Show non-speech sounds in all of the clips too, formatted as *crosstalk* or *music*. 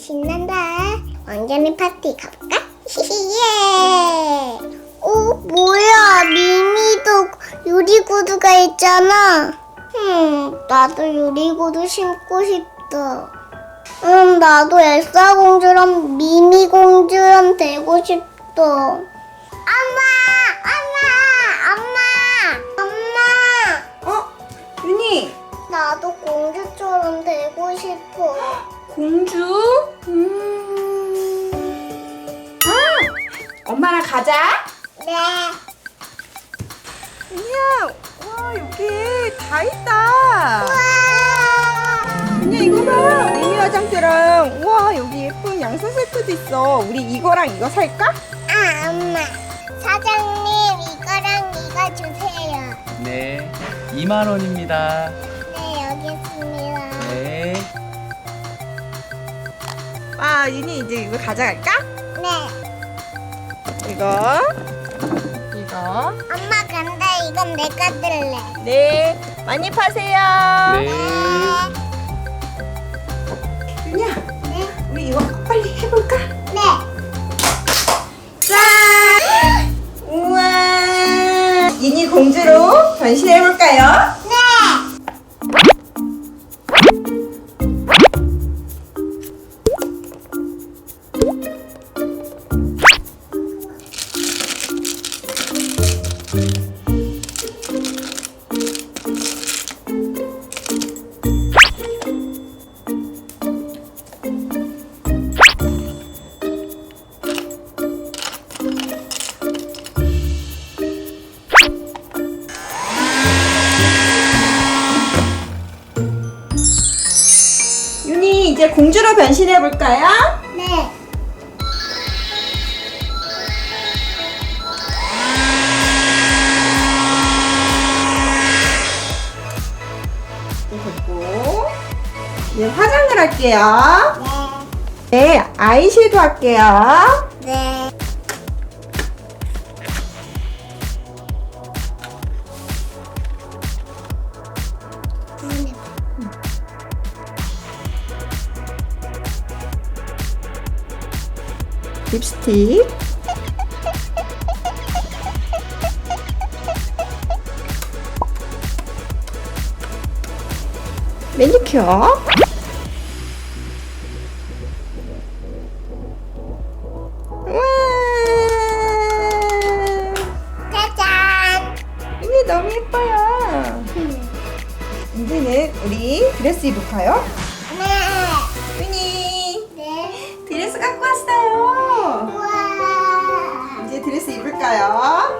신난다. 왕자님 파티 가볼까? *laughs* 예! 어, 뭐야? 미미도 유리구두가 있잖아. 음, 나도 유리구두 신고 싶다. 음, 나도 엘사 공주랑 미미 공주랑 되고 싶다. 엄마! 엄마! 엄마! 엄마! 어? 윤희 나도 공주처럼 되고 싶어. *gasps* 공주? 엄마랑 가자 네. 윤희야 와 여기 다 있다 와! 윤희 이거 봐 미니 화장대랑 우와 여기 예쁜 양산 세트도 있어 우리 이거랑 이거 살까? 아, 엄마. 사장님, 이거랑 이거 주세요. 네, 2만 원입니다. 네, 여기 있습니다. 네. 아 윤희 이제 이거 가져갈까? 네. 이거 이거 엄마, 근데 이건 내가 들래. 네 많이 파세요 네. 윤희야 네. 우리 이거 빨리 해볼까? 네. 짠! 우와! 이니 공주로 변신해볼까요? 이제 공주로 변신해 볼까요? 네. 됐고 이제 화장을 할게요. 네. 네, 아이섀도 할게요. 네. 립스틱. 매니큐어. 짜잔. 이게 너무 예뻐요. 이제는 우리 드레스 입을까요? 드레스 입을까요?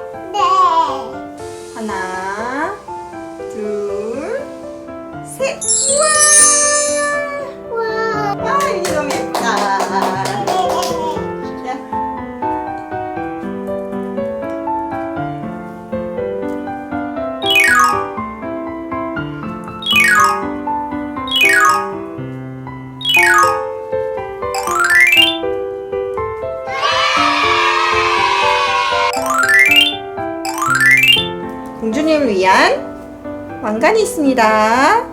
왕관이 있습니다.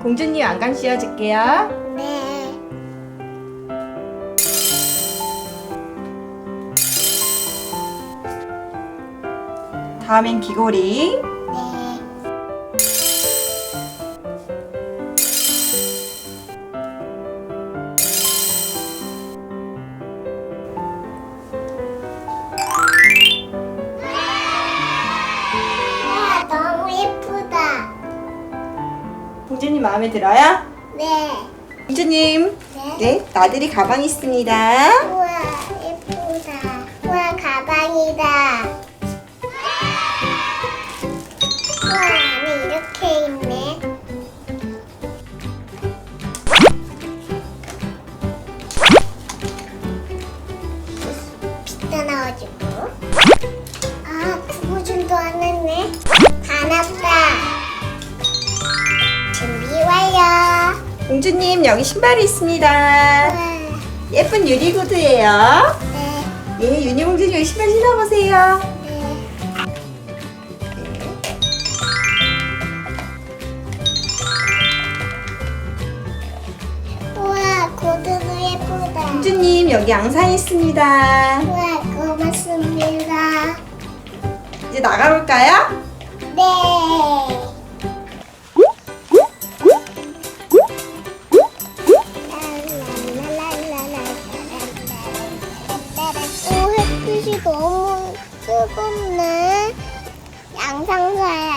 공주님 왕관 씌워줄게요. 네. 다음엔 귀걸이. 공주님 마음에 들어요? 네. 공주님. 네. 네, 나들이 가방 있습니다. 우와, 예쁘다. 우와, 가방이다. 우와, 안에 이렇게 있네. 빗다 나와주고. 아, 구구줄도 안 했네. 다 났다. 공주님 여기 신발이 있습니다. 우와, 예쁜 유리 구두예요. 네. 예, 유니 공주님 여기 신발 신어보세요. 네. 우와, 고등어 예쁘다. 공주님 여기 양산 있습니다. 우와, 고맙습니다. 이제 나가볼까요? 햇빛이 너무 뜨겁네. 양상 사야겠다.